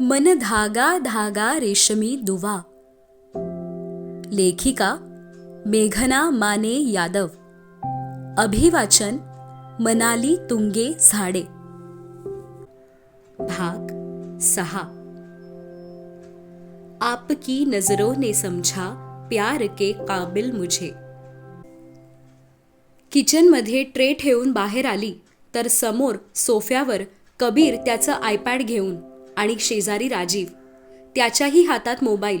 मन धागा धागा रेशमी दुवा. लेखिका मेघना माने यादव. अभिवाचन मनाली तुंगे झाडे. भाग सहा. आपकी नजरों ने समझा प्यार के काबिल मुझे. किचनमध्ये ट्रे ठेवून बाहेर आली तर समोर सोफ्यावर कबीर त्याचं आयपॅड घेऊन. आणि शेजारी राजीव. त्याच्याही हातात मोबाईल.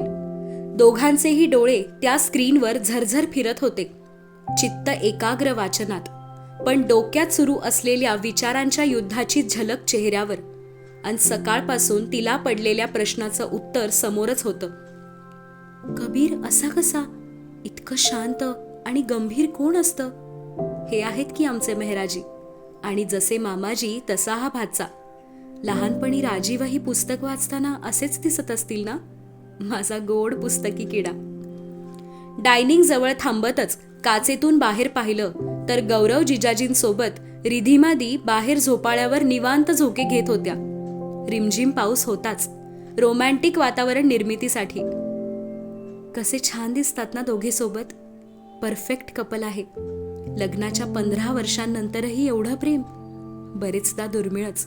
दोघांचेही डोळे त्या स्क्रीनवर झरझर फिरत होते. चित्त एकाग्र वाचनात. पण डोक्यात सुरू असलेल्या विचारांच्या युद्धाची झलक चेहऱ्यावर. आणि सकाळपासून तिला पडलेल्या प्रश्नाचं उत्तर समोरच होतं. कबीर असा कसा? इतकं शांत आणि गंभीर कोण असतं? हे आहेत की आमचे मेहराजी. आणि जसे मामाजी तसा हा भाचा. लहानपणी राजीवही पुस्तक वाचताना असेच दिसत असतील ना? माझा गोड पुस्तकी किडा. डायनिंग जवळ थांबतच काचेतून बाहेर पाहिलं तर गौरव जिजाजींसोबत रिधिमादी बाहेर झोपाळ्यावर निवांत झोके घेत होत्या. रिमझिम पाऊस होताच. रोमॅन्टिक वातावरण निर्मितीसाठी. कसे छान दिसतात ना दोघे सोबत. परफेक्ट कपल आहे. लग्नाच्या पंधरा वर्षांनंतरही एवढं प्रेम. बरेचदा दुर्मिळच.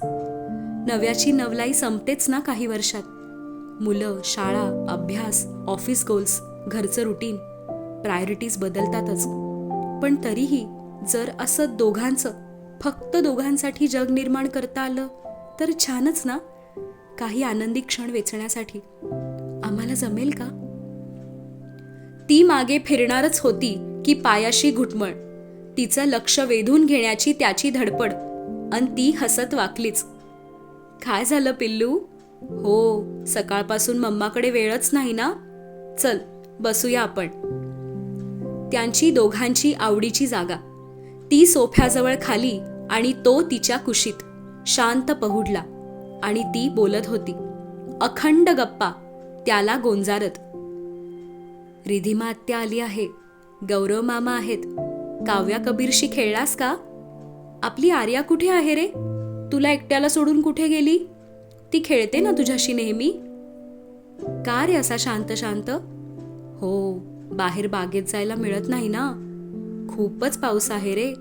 नव्याची नवलाई संपतेच ना काही वर्षात. मुलं शाळा अभ्यास ऑफिस गोल्स घरचं रुटीन प्रायोरिटीज बदलतातच. पण तरीही जर असं दोघांचं फक्त दोघांसाठी जग निर्माण करता आलं तर छानच ना? काही आनंदी क्षण वेचण्यासाठी. आम्हाला जमेल का? ती मागे फिरणारच होती की पायाशी घुटमळ. तिचं लक्ष वेधून घेण्याची त्याची धडपड. अन ती हसत वाकलीच. काय झालं पिल्लू? हो सकाळपासून मम्माकडे वेळच नाही ना? चल बसूया आपण. त्यांची दोघांची आवडीची जागा. ती सोफ्याजवळ खाली आणि तो तिच्या कुशीत शांत पहुडला आणि ती बोलत होती अखंड गप्पा त्याला गोंजारत. रिधिमा आत्या आली आहे. गौरव मामा आहेत. काव्या कबीरशी खेळलास का? आपली आर्या कुठे आहे रे? तुला एकट्याला सोडून कुठे गेली? ती खेळते ना तुझ्याशी नेहमी. का रे असा शांत शांत? हो बाहेर बागेत जायला मिळत नाही ना. खूपच पाऊस आहे रे.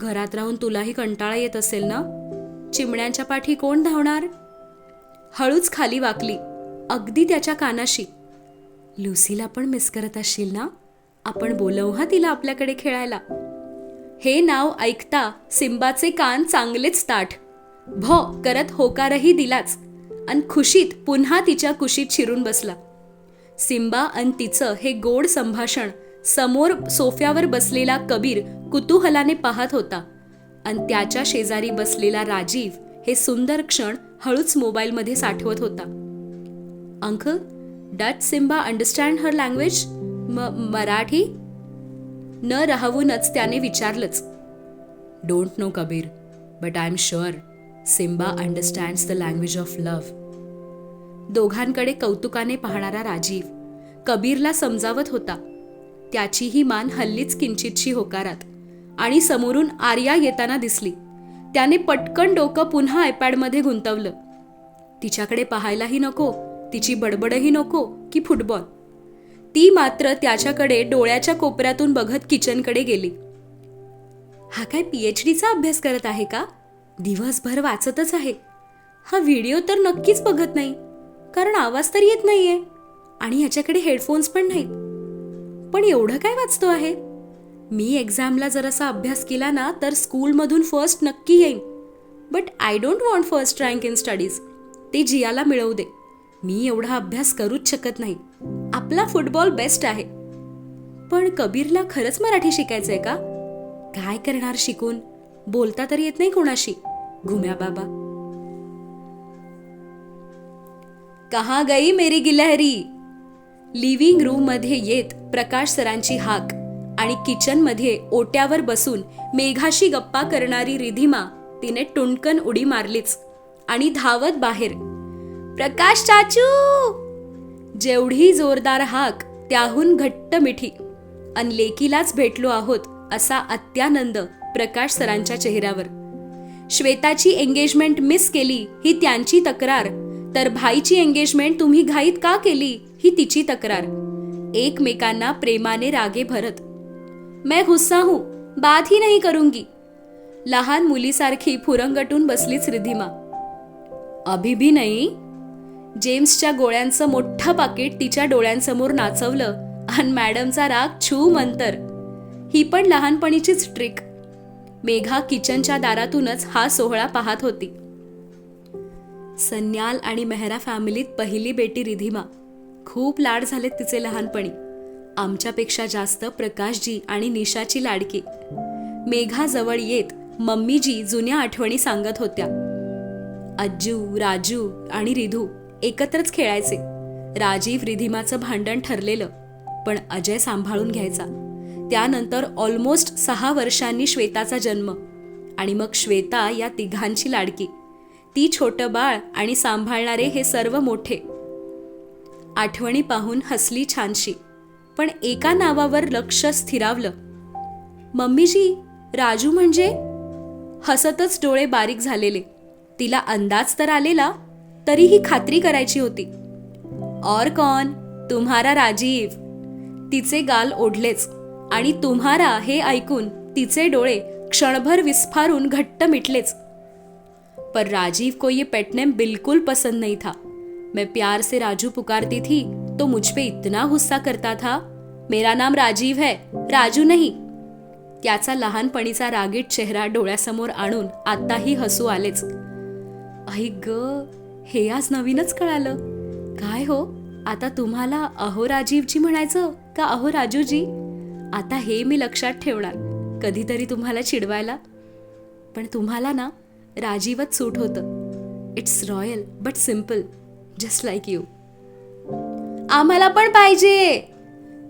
घरात राहून तुलाही कंटाळा येत असेल ना? चिमण्यांच्या पाठी कोण धावणार? हळूच खाली वाकली अगदी त्याच्या कानाशी. लुसीला पण मिस करत असशील ना? आपण बोलवू हा तिला आपल्याकडे खेळायला. हे नाव ऐकता सिंबाचे कान चांगलेच ताठ. भो करत होकारही दिलाच. आणि खुशीत पुन्हा तिच्या कुशीत शिरून बसला. सिंबा आणि तिचं हे गोड संभाषण समोर सोफ्यावर बसलेला कबीर कुतूहलाने पाहत होता. अन त्याच्या शेजारी बसलेला राजीव हे सुंदर क्षण हळूच मोबाईलमध्ये साठवत होता. Uncle does Simba understand her language म मराठी? न राहवूनच त्याने विचारलंच. Don't know Kabir but I am sure Simba understands the language of love दोघांकडे कौतुकाने पाहणारा राजीव कबीरला समजावत होता. त्याचीही मान हल्लीच किंचितशी होकारात आणि समोरून आर्या येताना दिसली. त्याने पटकन डोकं पुन्हा आयपॅडमध्ये गुंतवलं. तिच्याकडे पाहायलाही नको तिची बडबडही नको की फुटबॉल. ती मात्र त्याच्याकडे डोळ्याच्या कोपऱ्यातून बघत किचनकडे गेली. हा काय पीएच डीचा अभ्यास करत आहे का? दिवसभर वाचतच आहे. हा व्हिडिओ तर नक्कीच बघत नाही कारण आवाज तर येत नाहीये आणि ह्याच्याकडे हेडफोन्स पण नाहीत. पण एवढं काय वाचतो आहे? मी एक्झामला जर असा अभ्यास केला ना तर स्कूलमधून फर्स्ट नक्की येईन. But I don't want first rank in studies. ते जियाला मिळवू दे. मी एवढा अभ्यास करूच शकत नाही. आपला फुटबॉल बेस्ट आहे. पण कबीरला खरंच मराठी शिकायचंय का? काय करणार शिकून? बोलता तर येत नाही कोणाशी. घुम्या बाबा. कहा गई मेरी गिलहरी? लिव्हिंग रूममध्ये येत प्रकाश सरांची हाक आणि किचनमध्ये ओट्यावर बसून मेघाशी गप्पा करणारी रिधिमा तिने टुणकन उडी मारलीच आणि धावत बाहेर. प्रकाश चाचू! जेवढी जोरदार हाक त्याहून घट्ट मिठी. अन लेकीलाच भेटलो आहोत असा अत्यानंद प्रकाश सरांच्या चेहऱ्यावर. श्वेताची एंगेजमेंट मिस केली ही त्यांची तक्रार. तर भाईची एंगेजमेंट तुम्ही घाईत का केली ही तिची तक्रार. एकमेकांना प्रेमाने रागे भरत. मैं गुस्सा हूं बात ही नाही करूंगी. लहान मुलीसारखी फुरंगटून बसलीच रिधिमा अभि भी नाही? जेम्सच्या गोळ्यांचं मोठं पाकिट तिच्या डोळ्यांसमोर नाचवलं आणि मॅडमचा राग छू मंतर. ही पण लहानपणीचीच ट्रिक मेघा किचनच्या दारातूनच हा सोहळा पाहत होती. सन्याल आणि मेहरा फॅमिलीत पहिली बेटी रिधिमा. खूप लाड झालेत तिचे लहानपणी. आमच्यापेक्षा जास्त प्रकाशजी आणि निशाची लाडकी. मेघा जवळ येत मम्मीजी जुन्या आठवणी सांगत होत्या. अज्जू राजू आणि रिधू एकत्रच खेळायचे. राजीव रिधिमाचं भांडण ठरलेलं पण अजय सांभाळून घ्यायचा. त्यानंतर ऑलमोस्ट सहा वर्षांनी श्वेताचा जन्म. आणि मग श्वेता या तिघांची लाडकी. ती छोटं बाळ आणि सांभाळणारे हे सर्व मोठे. आठवणी पाहून हसली छानशी. पण एका नावावर लक्ष स्थिरावलं. मम्मीजी राजू म्हणजे? हसतच डोळे बारीक झालेले. तिला अंदाज तर आलेला तरीही खात्री करायची होती. और कौन? तुम्हारा राजीव. तिचे गाल ओढलेच. आणि तुम्हारा हे ऐकून तिचे डोळे क्षणभर विस्फारून घट्ट मिटलेच. पर राजीव को ये पेट नेम बिल्कुल पसंद नहीं था. मैं प्यार से राजू पुकारती थी तो मुझ पे इतना गुस्सा करता था. मेरा नाम राजीव है राजू नहीं. त्याचा लहानपणीचा रागीट चेहरा डोळ्यासमोर आणून आताही हसू आलेच. आई ग हे आज नवीनच कळालं. काय हो आता तुम्हाला अहो राजीवजी म्हणायचं का अहो राजूजी? आता हे मी लक्षात ठेवणार कधीतरी तुम्हाला चिडवायला. पण तुम्हाला ना राजीवच सूट होतं. It's royal but simple just like you आम्हाला पण पाहिजे.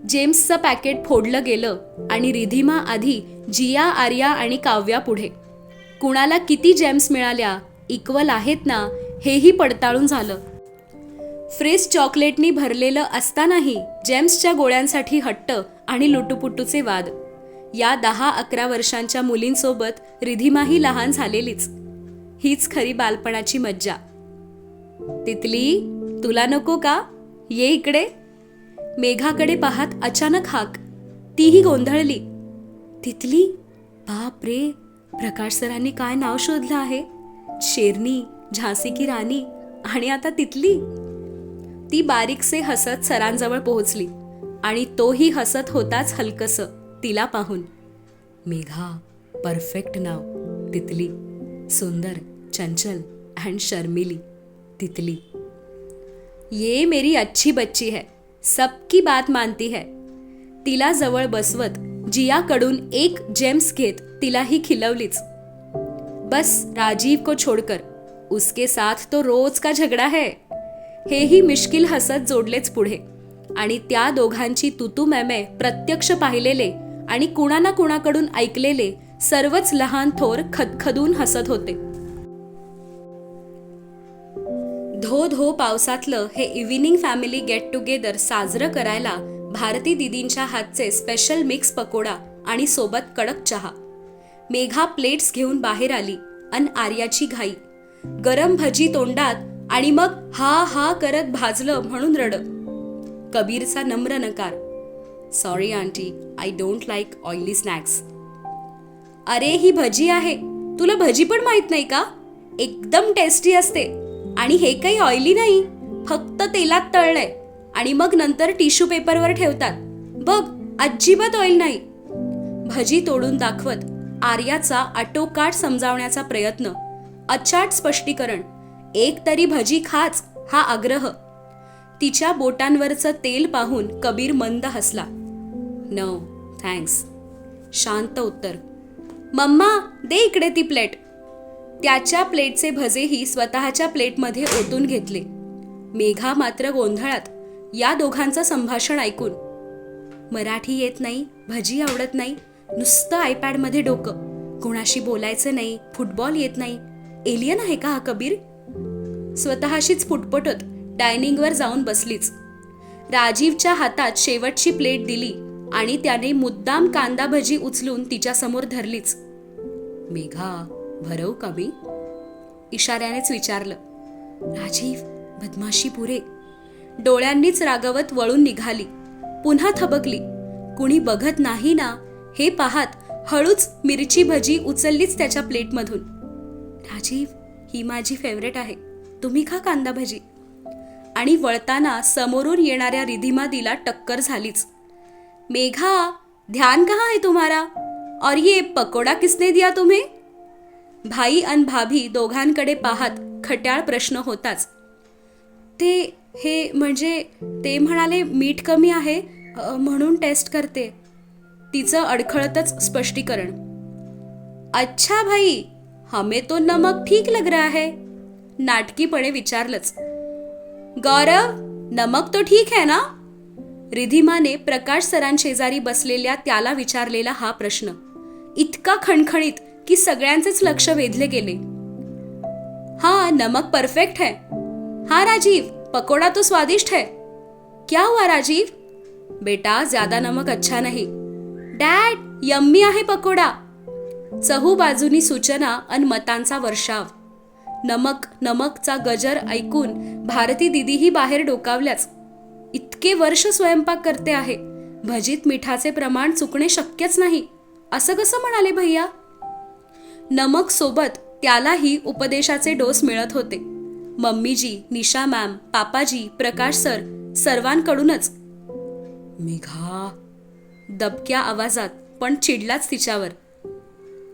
जेम्सचं पॅकेट फोडलं गेलं आणि रिधिमा आधी जिया आर्या आणि काव्या पुढे. कुणाला किती जेम्स मिळाल्या इक्वल आहेत ना हेही पडताळून झालं. फ्रेश चॉकलेटनी भरलेलं असतानाही जेम्सच्या गोळ्यांसाठी हट्ट आणि लुटुपुटूचे वाद. या दहा अकरा वर्षांच्या मुलींसोबत रिधिमाही लहान झालेलीच. हीच खरी बालपणाची मज्जा. तितली तुला नको का? ये इकडे. मेघाकडे पाहत अचानक हाक. तीही गोंधळली. तितली बाप रे प्रकाश सरांनी काय नाव शोधलं आहे? शेरनी झासी की राणी? आणि आता तितली? ती बारीकसे हसत सरांजवळ पोहोचली. आणि तोही हसत होताच हलकस तिला पाहून. मेघा परफेक्ट नाव. तितली. सुंदर चंचल अँड शर्मिली. तितली. ये मेरी अच्छी बच्ची है. सबकी बात मानती है. तिला जवळ बसवत जियाकडून एक जेम्स घेत तिलाही खिलवलीच. बस राजीव को छोड़कर. उसके साथ तो रोज का झगड़ा है. हेही मिश्किल हसत जोडलेच पुढे. आणि त्या दोघांची तुतू मैमे प्रत्यक्ष पाहिलेले आणि कुणा ना कुणाकडून ऐकलेले सर्वच लहान थोर खदखदून हसत होते. धो धो पावसातलं हे इव्हिनिंग फॅमिली गेट टुगेदर साजरं करायला भारती दिदींच्या हातचे स्पेशल मिक्स पकोडा आणि सोबत कडक चहा. मेघा प्लेट्स घेऊन बाहेर आली अन आर्याची घाई. गरम भजी तोंडात आणि मग हा हा करत भाजलं म्हणून रड कबीरचा नम्र नकार. Sorry aunty I don't like oily snacks अरे ही भजी आहे. तुला भजी पण माहीत नाही का? एकदम टेस्टी असते. आणि हे काही ऑइली नाही. फक्त तेलात तळलंय. आणि मग नंतर टिश्यू पेपरवर ठेवतात. बघ अजिबात ऑइल नाही. भजी तोडून दाखवत आर्याचा आटोकाट समजावण्याचा प्रयत्न. अचाट स्पष्टीकरण. एक तरी भजी खाच हा आग्रह. तिच्या बोटांवरचं तेल पाहून कबीर मंद हसला. नो थँक्स शांत उत्तर. मम्मा दे इकडे ती प्लेट. त्याच्या प्लेटचे भजेही स्वतःच्या प्लेटमध्ये ओतून घेतले. मेघा मात्र गोंधळात या दोघांचं संभाषण ऐकून. मराठी येत नाही भजी आवडत नाही नुसतं आयपॅडमध्ये डोकं. कोणाशी बोलायचं नाही फुटबॉल येत नाही. एलियन आहे का हा कबीर? स्वतःशीच फुटपटत डायनिंगवर जाऊन बसलीच. राजीवच्या हातात शेवटची प्लेट दिली आणि त्याने मुद्दाम कांदा भजी उचलून तिच्यासमोर धरलीच. मेघा भरव का मी? इशाऱ्यानेच विचारलं. राजीव बदमाशी पुरे. डोळ्यांनीच रागवत वळून निघाली. पुन्हा थबकली. कुणी बघत नाही ना हे पाहात हळूच मिरची भजी उचललीच त्याच्या प्लेटमधून. राजीव ही माझी फेवरेट आहे. तुम्ही खा कांदा भजी. आणि वळताना समोरून येणाऱ्या रिधिमादीला टक्कर झालीच. मेघा ध्यान कहाँ है तुम्हारा? और ये पकोडा किसने दिया तुम्हें? भाई अन भाभी दोघांकडे पाहत खट्याळ प्रश्न होताच. ते हे म्हणजे ते म्हणाले मीठ कमी आहे म्हणून टेस्ट करते. तिचं अडखळतच स्पष्टीकरण. अच्छा भाई हमें तो नमक ठीक लग रहा है नाटकीपणे विचारलंच. गौरव नमक तो ठीक है ना? रिधिमाने प्रकाश सरांशेजारी बसलेल्या त्याला विचारलेला हा प्रश्न. इतका खणखणीत की सगळ्यांचेच लक्ष वेधले गेले. हा नमक परफेक्ट है. हाँ राजीव पकोड़ा तो स्वादिष्ट है. क्या हुआ राजीव? बेटा ज्यादा नमक अच्छा नहीं. डॅड यम्मी आहे पकोडा. चहू बाजूनी सूचना अन मतांचा वर्षाव. नमक नमकचा गजर ऐकून भारती दिदीही बाहेर डोकावल्याच. इतके वर्ष स्वयंपाक करते आहे. भजीत मिठाचे प्रमाण चुकणे शक्यच नाही. असं कसं म्हणाले भैया? नमक सोबत त्यालाही उपदेशाचे डोस मिळत होते. मम्मीजी निशा मॅम पापाजी प्रकाश सर सर्वांकडूनच. मेघा दबक्या आवाजात पण चिडलाच तिच्यावर.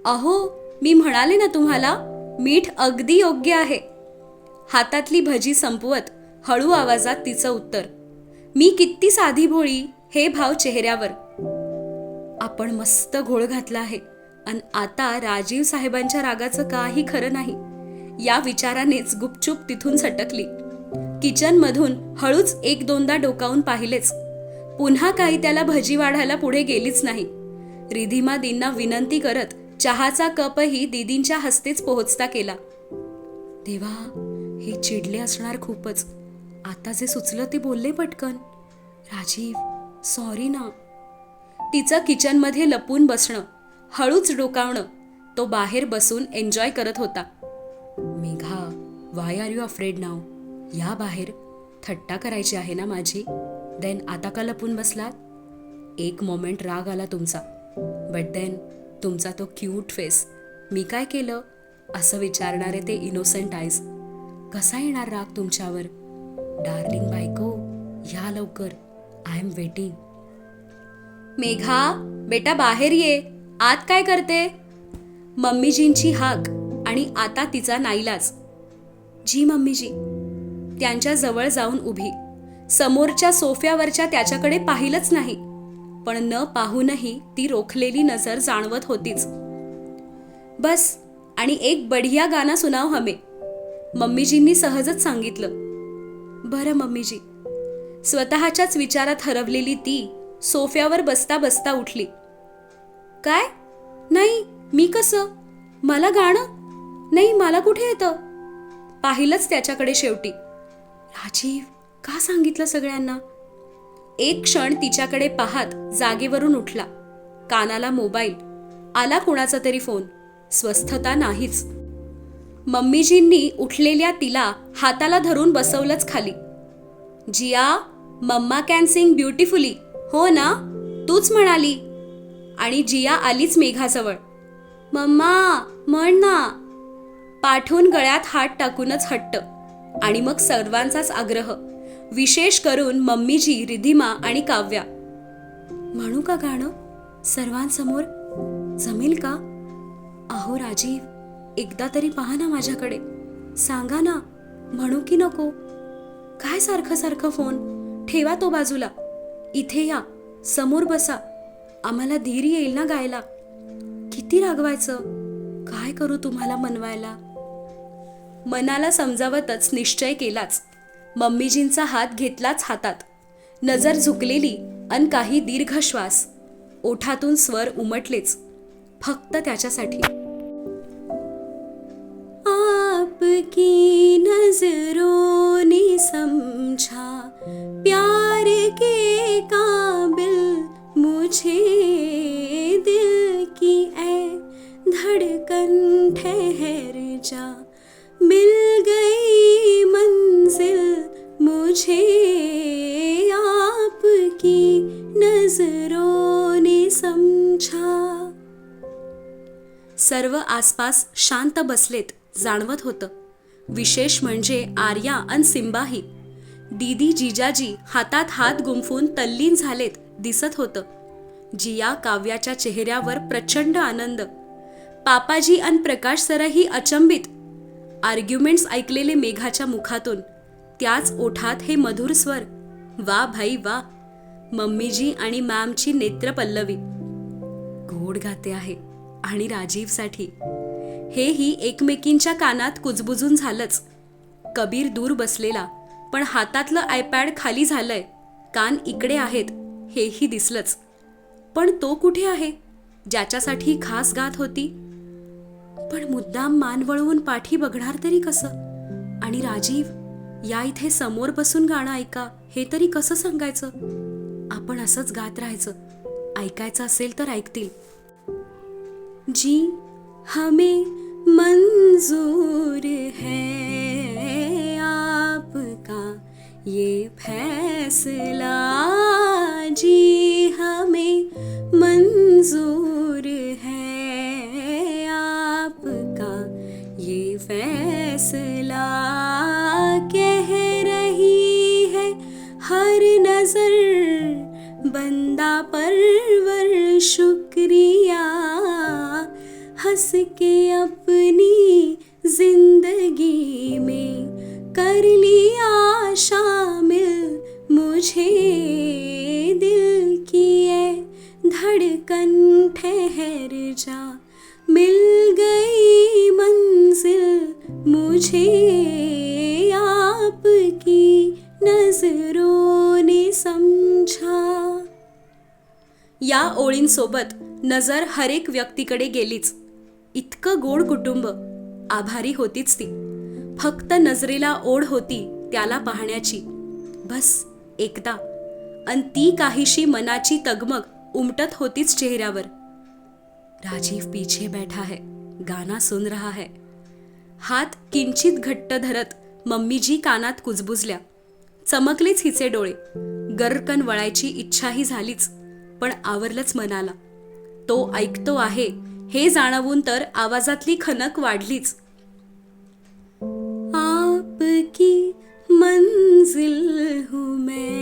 अहो मी म्हणाले ना तुम्हाला? मीठ अगदी योग्य आहे. हातातली भजी संपवत हळू आवाजात तिचं उत्तर मी किती साधी भोळी हे भाव चेहऱ्यावर. आपण मस्त घोळ घातला आहे आणि आता राजीव साहेबांच्या रागाचं काही खरं नाही. या विचारानेच गुपचूप तिथून सटकली. किचन मधून हळूच एक दोनदा डोकावून पाहिलेच. पुन्हा काही त्याला भजी वाढायला पुढे गेलीच नाही. रिधिमादींना विनंती करत चहाचा कपही दीदींच्या हस्तेच पोहोचता केला. देवा हे चिडले असणार खूपच. आता जे सुचलं ते बोलले पटकन. राजीव सॉरी ना. तिचं किचनमध्ये लपून बसणं हळूच डोकावणं तो बाहेर बसून एन्जॉय करत होता. Megha why are you afraid नाव या बाहेर थट्टा करायची आहे ना माझी. देन आता का लपून बसलात? एक मोमेंट राग आला तुमचा. बट देन तुमचा तो क्यूट फेस मी काय केलं? असं विचारणारे ते इनोसेंट आईज कसा येणार राग तुमच्यावर? डार्लिंग बायको या लवकर. आय एम वेटिंग मेघा बेटा बाहेर ये. आत काय करते? मम्मीजींची हाक आणि आता तिचा नाईलाज. जी मम्मीजी. त्यांच्या जवळ जाऊन उभी. समोरच्या सोफ्यावरच्या त्याच्याकडे पाहिलंच नाही. पण न पाहूनही ती रोखलेली नजर जाणवत होतीच. बस आणि एक बढिया गाणं सुनाव हमे. मम्मीजींनी सहजच सांगितलं. बरं मम्मीजी. स्वतःच्याच विचारात हरवलेली ती सोफ्यावर बसता बसता उठली. काय? नाही मी कसं? मला गाणं? नाही मला कुठे येतं? पाहिलंच त्याच्याकडे शेवटी. राजीव का सांगितलं सगळ्यांना? एक क्षण तिच्याकडे पाहात जागेवरून उठला. कानाला मोबाईल. आला कुणाचा तरी फोन. स्वस्थता नाहीच. मम्मीजींनी उठलेल्या तिला हाताला धरून बसवलंच खाली. Jiya mumma can sing beautifully. हो ना? तूच म्हणाली. आणि जिया आलीच मेघाजवळ. मम्मा म्हण ना. पाठवून गळ्यात हात टाकूनच हट्ट. आणि मग सर्वांचाच आग्रह. विशेष करून मम्मीजी रिधिमा आणि काव्या. म्हणू का गाणं? सर्वांसमोर जमेल का? अहो राजीव एकदा तरी पहा ना माझ्याकडे. सांगा ना म्हणू की नको? काय सारखं सारखं फोन? ठेवा तो बाजूला. इथे या समोर बसा. आम्हाला धीर येईल ना गायला. किती रागवायचं? काय करू तुम्हाला मनवायला? मनाला समजावतच निश्चय केलाच. मम्मीजींचा हात घेतलाच हातात. नजर झुकलेली अन काही दीर्घ श्वास ओठातून स्वर उमटलेच. फक्त त्याच्यासाठी. आपकी नजरों ने समझा प्यार के काबिल मुझे दिल की ऐ धड़कन ठहर जा। मिल गई मंजिल मुझे आपकी नजरों ने समझा। सर्व आसपास शांत बसलेत जाणवत होतं. विशेष म्हणजे आर्या अन सिंबाही. दीदी जिजाजी हातात हात गुंफून तल्लीन झालेत दिसत होतं. जिया काव्याच्या चेहऱ्यावर प्रचंड आनंद. पापाजी अन प्रकाश सरही अचंबित आर्ग्युमेंट्स ऐकलेले मेघाच्या मुखातून त्याच ओठात हे मधुर स्वर वा भाई वा मम्मीजी आणि मॅमची नेत्रपल्लवी घोड गाते आहे आणि राजीवसाठी. हेही एकमेकींच्या कानात कुजबुजून झालंच. कबीर दूर बसलेला पण हातातलं आयपॅड खाली झालंय. कान इकडे आहेत हेही दिसलंच. पण तो कुठे आहे? ज्याच्यासाठी खास गात होती? पण मुद्दाम मान वळवून पाठी बघणार तरी कसं? आणि राजीव या इथे समोर बसून गाणं ऐका हे तरी कसं सांगायचं? आपण असंच गात राहायचं. ऐकायचं असेल तर ऐकतील. जी हमें मंजूर है आपका ये फैसला। जी हमें मंजूर नज़र, बंदा परवर शुक्रिया। हंस के अपनी ज़िंदगी में कर लिया शामिल मुझे दिल की ये धड़कन ठहर जा। मिल गई मंजिल, मुझे आपकी नजरों ने समझा. या ओळींसोबत नजर हरेक व्यक्तीकडे गेलीच. इतकं गोड कुटुंब. आभारी होतीच ती. फक्त नजरेला ओढ होती त्याला पाहण्याची. बस एकदा. अन ती काहीशी मनाची तगमग उमटत होतीच चेहऱ्यावर. राजीव पीछे बैठा है गाना सुन रहा है. हात किंचित घट्ट धरत मम्मीजी कानात कुजबुजल्या. चमकलेच हिचे डोळे. गरकन वळायची इच्छाही झालीच पण आवरलंच मनाला. तो ऐकतो आहे हे जाणवून तर आवाजातली खनक वाढलीच. आपकी मंजिल हूं मैं.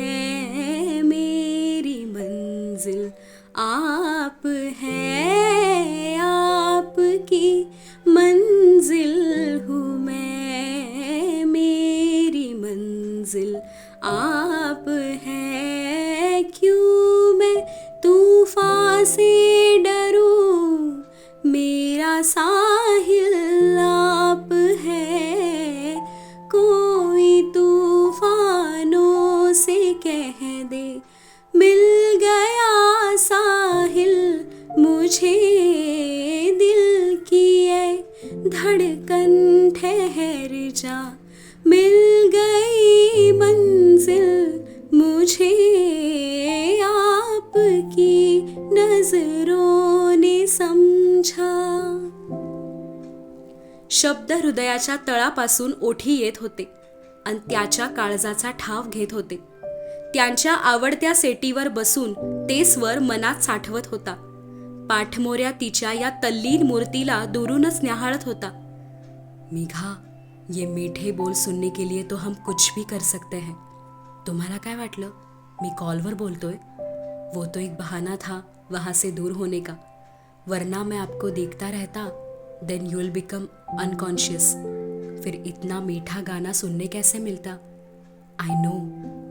मुझे आपकी नजरों ने समझा। शब्द हृदयाच्या तळापासून ओठी येत होते आणि त्याच्या काळजाचा ठाव घेत होते. त्यांच्या आवडत्या सेटीवर बसून ते स्वर मनात साठवत होता. पाठमोऱ्या तिच्या या तल्लीन मूर्तीला दुरूनच न्याहाळत होता. मिघा ये मीठे बोल सुनने के लिए तो हम कुछ भी कर सकते हैं. तुम्हाला काय वाटलं? मी कॉलवर बोलतोय. वो तो एक बहाना था वहाँ से दूर होने का. वरना मैं आपको देखता रहता then you will become unconscious फिर इतना मीठा गाना सुनने कैसे मिलता? I know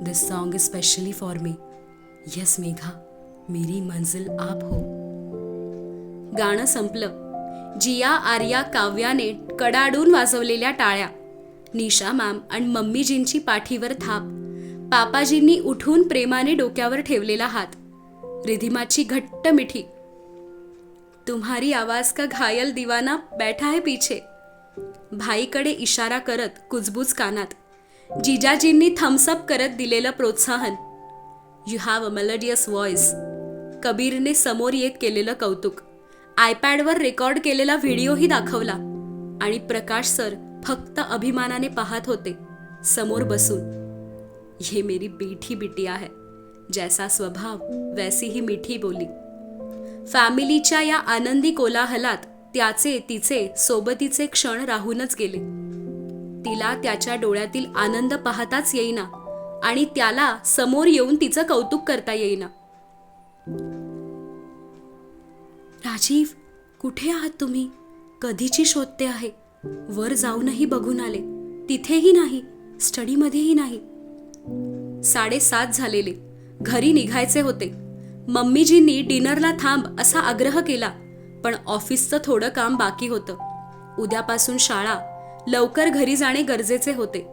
this song is specially for me yes Megha मेरी मंजिल आप हो. गाणं संपलं. जिया आर्या काव्याने कडाडून वाजवलेल्या टाळ्या. निशा मॅम आणि मम्मीजींची पाठीवर थाप. पापाजींनी उठून प्रेमाने डोक्यावर ठेवलेला हात. रिधिमाची घट्ट मिठी. तुम्हारी आवाज का घायल दिवाना बैठा है पीछे. भाईकडे इशारा करत कुजबूज कानात. जिजाजींनी थम्सअप करत दिलेलं प्रोत्साहन. You have a melodious voice कबीरने समोर येत केलेलं कौतुक. आयपॅडवर रेकॉर्ड केलेला व्हिडिओही दाखवला. आणि प्रकाश सर फक्त अभिमानाने पाहत होते. समोर बसून. ये मेरी बेटी बिटिया है। जैसा स्वभाव वैसी ही मीठी बोली। फॅमिलीच्या या आनंदी कोलाहलात त्याचे तिचे सोबतीचे क्षण राहूनच गेले. तिला त्याच्या डोळ्यातील आनंद पाहताच येईना आणि त्याला समोर येऊन तिचं कौतुक करता येईना. राजीव कुठे आहात तुम्ही? कधीची शोधते आहे? वर जाऊनही बघून आले. तिथेही नाही. स्टडीमध्येही नाही. साडेसात झालेले. घरी निघायचे होते. मम्मीजींनी डिनरला थांब असा आग्रह केला पण ऑफिसचं थोडं काम बाकी होतं. उद्यापासून शाळा. लवकर घरी जाणे गरजेचे होते.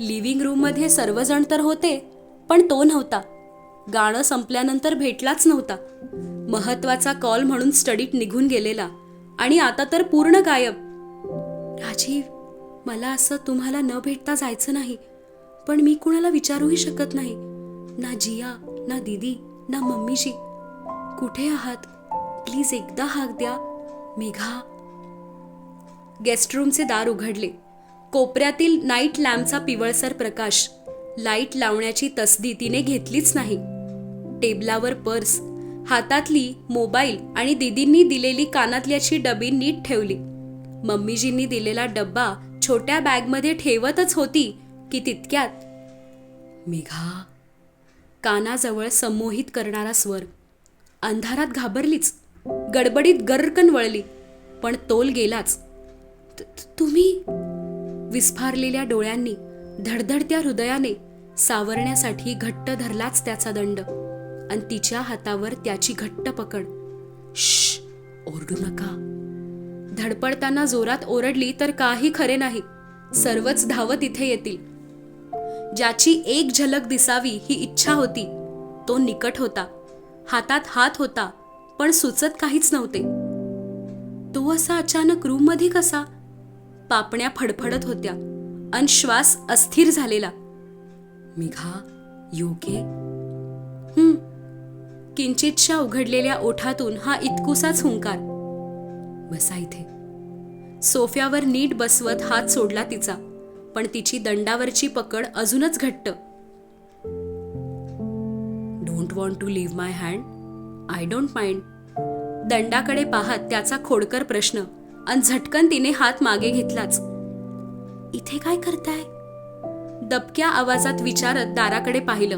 लिव्हिंग रूममध्ये सर्वजण तर होते पण तो नव्हता. गाणं संपल्यानंतर भेटलाच नव्हता. महत्त्वाचा कॉल म्हणून स्टडीत निघून गेलेला. आणि आता तर पूर्ण गायब. राजीव मला असं तुम्हाला न भेटता जायचं नाही. पण मी कुणाला विचारूही शकत नाही. ना जिया ना दीदी ना मम्मीजी कुठे आहात? प्लीज एकदा हाक द्या. मेघा. गेस्ट रूमचे दार उघडले. कोपऱ्यातील नाईट लॅम्पचा पिवळसर प्रकाश. लाइट लावण्याची तसदी तिने घेतलीच नाही. टेबलावर पर्स. हातातली मोबाईल आणि दीदींनी दिलेली कानातल्याची डबी नीट ठेवली. मम्मीजींनी दिलेला डब्बा छोट्या बॅगमध्ये ठेवतच होती. की तितक्यात मेघा कानाजवळ संमोहित करणारा स्वर अंधारात घाबरलीच गडबडीत गर्रकन वळली पण तोल गेलाच. तुम्ही? विस्फारलेल्या डोळ्यांनी धडधडत्या हृदयाने सावरण्यासाठी घट्ट धरलाच त्याचा दंड आणि तिच्या हातावर त्याची घट्ट पकड. श ओरडू नका. धडपडताना जोरात ओरडली तर काही खरे नाही. सर्वच धावत इथे येतील. ज्याची एक झलक दिसावी ही इच्छा होती. तो निकट होता. हातात हात होता पण सुचत काहीच नव्हते. तो असा अचानक रूममध्ये कसा? पापण्या फडफडत होत्या अन श्वास अस्थिर झालेला. मिघा योगे हम्म किंचितशा उघडलेल्या ओठातून हा इतकुसाच हुंकार. बसा इथे. सोफ्यावर नीट बसवत हात सोडला तिचा. पण तिची दंडावरची पकड अजूनच घट्ट. Don't want to leave my hand I don't mind दंडाकडे पाहत त्याचा खोडकर प्रश्न. अन झटकन तिने हात मागे घेतलाच. इथे काय करताय? दबक्या आवाजात विचारत दाराकडे पाहिलं.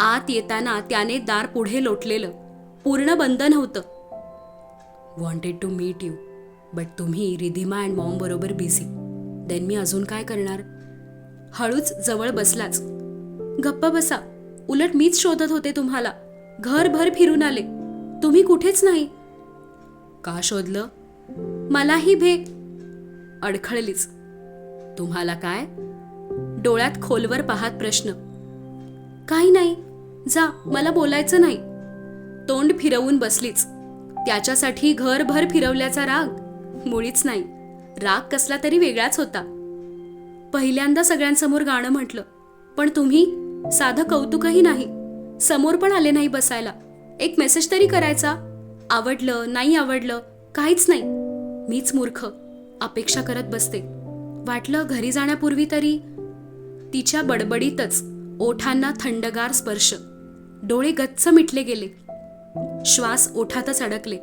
आत येताना त्याने दार पुढे लोटलेलं. पूर्ण बंद नव्हतं. Wanted to meet you but तुम्ही रिधिमा अँड मॉम बरोबर बिझी देन मी अजून काय करणार? हळूच जवळ बसलाच. गप्प बसा. उलट मीच शोधत होते तुम्हाला. घरभर फिरून आले. तुम्ही कुठेच नाही. का शोधलं? मलाही भे अडखळलीच. तुम्हाला काय? डोळ्यात खोलवर पाहत प्रश्न. काही नाही. जा मला बोलायचं नाही. तोंड फिरवून बसलीच. त्याच्यासाठी घरभर फिरवल्याचा राग मुळीच नाही. राग कसला तरी वेगळाच होता. पहिल्यांदा सगळ्यांसमोर गाणं म्हटलं पण तुम्ही साधं कौतुकही नाही समोर पण आले नाही बसायला. एक मेसेज तरी करायचा आवडलं नाही आवडलं काहीच नाही. मीच मूर्ख अपेक्षा करत बसते. वाटलं घरी जाण्यापूर्वी तरी तिच्या बडबडीतच ओठांना थंडगार स्पर्श. डोळे गच्च मिटले गेले. श्वास ओठातच अडकले.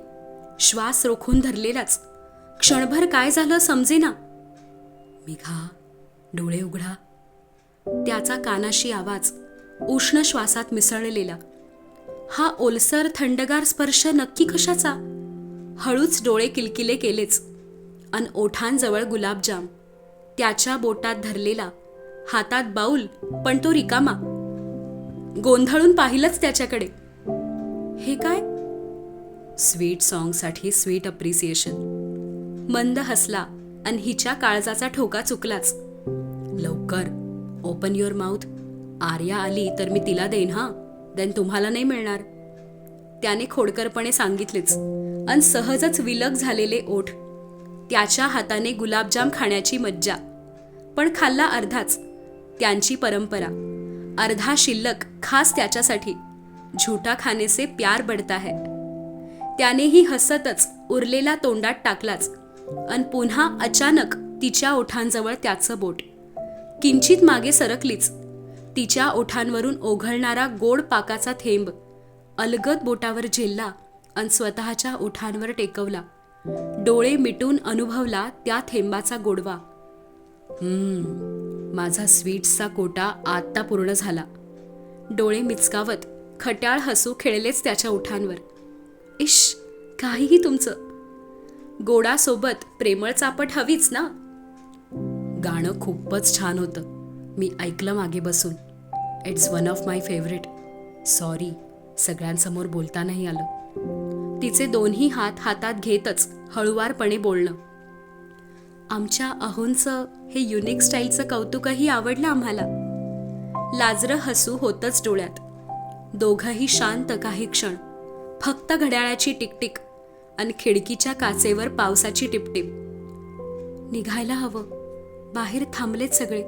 श्वास रोखून धरलेलाच. क्षणभर काय झालं समजेना. मेघा डोळे उघडा. त्याचा कानाशी आवाज उष्ण श्वासात मिसळलेला. हा ओलसर थंडगार स्पर्श नक्की कशाचा? हळूच डोळे किलकिले केलेच. अन ओठांजवळ गुलाबजाम. त्याच्या बोटात धरलेला. हातात बाऊल पण तो रिकामा. गोंधळून पाहिलंच त्याच्याकडे. हे काय? स्वीट सॉंगसाठी स्वीट अप्रिसिएशन. मंद हसला आणि हिच्या काळजाचा ठोका चुकलाच. लवकर. ओपन युअर माउथ आर्या आली तर मी तिला देईन हा? देन तुम्हाला नाही मिळणार. त्याने खोडकरपणे सांगितलेच. अन सहजच विलग झालेले ओठ. त्याच्या हाताने गुलाबजाम खाण्याची मज्जा. पण खाल्ला अर्धाच. त्यांची परंपरा. अर्धा शिल्लक खास त्याच्यासाठी. झुटा खानेसे प्यार बढता है. त्यानेही हसतच उरलेला तोंडात टाकलाच. अन पुन्हा अचानक तिच्या ओठांजवळ त्याचं बोट. किंचित मागे सरकलीच. तिच्या ओठांवरून ओघळणारा गोड पाकाचा थेंब अलगद बोटावर झेलला अन स्वतःच्या ओठांवर टेकवला. डोळे मिटून अनुभवला त्या थेंबाचा गोडवा. हम्म, माझा स्वीट्सचा कोटा आत्ता पूर्ण झाला. डोळे मिचकावत खट्याळ हसू खेळलेच त्याच्या ओठांवर. इश काहीही तुमचं. गोडासोबत प्रेमळ चापट हवीच ना? गाणं खूपच छान होतं. मी ऐकलं मागे बसून. It's one of my favourite sorry सगळ्यांसमोर बोलता नाही आलं. तिचे दोन्ही हात हातात घेतच हळुवारपणे बोलणं. आमच्या अहोंचं हे युनिक स्टाईलचं कौतुकही आवडलं आम्हाला. लाजरं हसू होतच डोळ्यात. दोघंही शांत काही क्षण. फक्त घड्याळाची टिकटिक. आणि खिडकीच्या काचेवर पावसाची टिपटिप. निघायला हवं. बाहेर थांबलेत सगळे.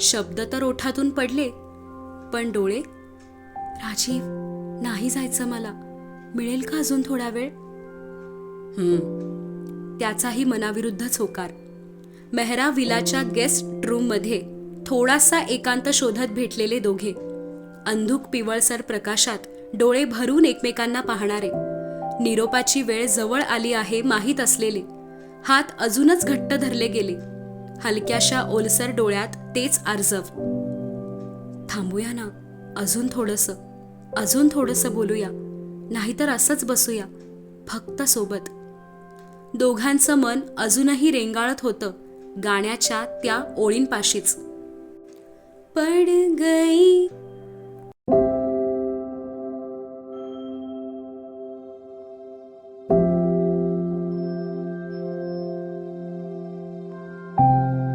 शब्द तर ओठातून पडले पण डोळे? राजीव नाही जायचं मला. मिळेल का अजून थोडा वेळ? हम्म. त्याचाही मनाविरुद्धच होकार. मेहरा विलाच्या गेस्ट रूममध्ये थोडासा एकांत शोधत भेटलेले दोघे. अंधुक पिवळसर प्रकाशात डोळे भरून एकमेकांना पाहणारे. निरोपाची वेळ जवळ आली आहे माहीत असलेले. हात अजूनच घट्ट धरले गेले. हलक्याशा ओलसर डोळ्यात तेच आर्जव. थांबूया ना अजून थोडंसं अजून थोडंसं बोलूया. नाहीतर असंच बसूया फक्त सोबत. दोघांचं मन अजूनही रेंगाळत होतं गाण्याच्या त्या ओळींपाशीच. पड गई